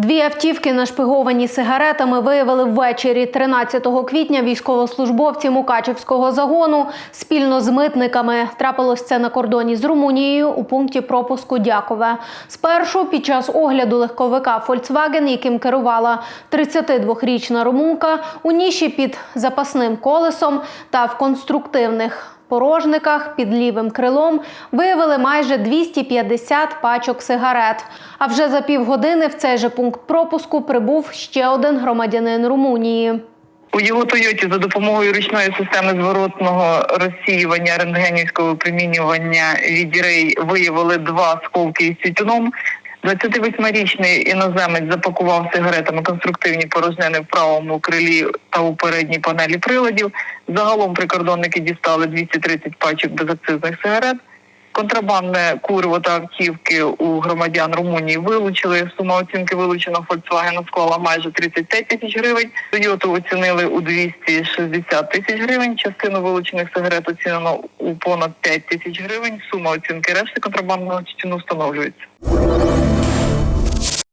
Дві автівки, нашпиговані сигаретами, виявили ввечері 13 квітня військовослужбовці Мукачівського загону спільно з митниками. Трапилось це на кордоні з Румунією у пункті пропуску Дякове. Спершу під час огляду легковика Volkswagen, яким керувала 32-річна румунка, у ніші під запасним колесом та в конструктивних порожниках під лівим крилом виявили майже 250 пачок сигарет. А вже за півгодини в цей же пункт пропуску прибув ще один громадянин Румунії. У його Тойоті за допомогою ручної системи зворотного розсіювання рентгенівського випромінювання від дірей виявили два сколки із тютюном. 28-річний іноземець запакував сигаретами конструктивні порожнини в правому крилі та у передній панелі приладів. Загалом прикордонники дістали 230 пачок безакцизних сигарет. Контрабандне куриво та автівки у громадян Румунії вилучили. Сума оцінки вилученого Volkswagen склала майже 35 тисяч гривень. Toyota оцінили у 260 тисяч гривень. Частину вилучених сигарет оцінено у понад 5 тисяч гривень. Сума оцінки решти контрабандного тютюну встановлюється.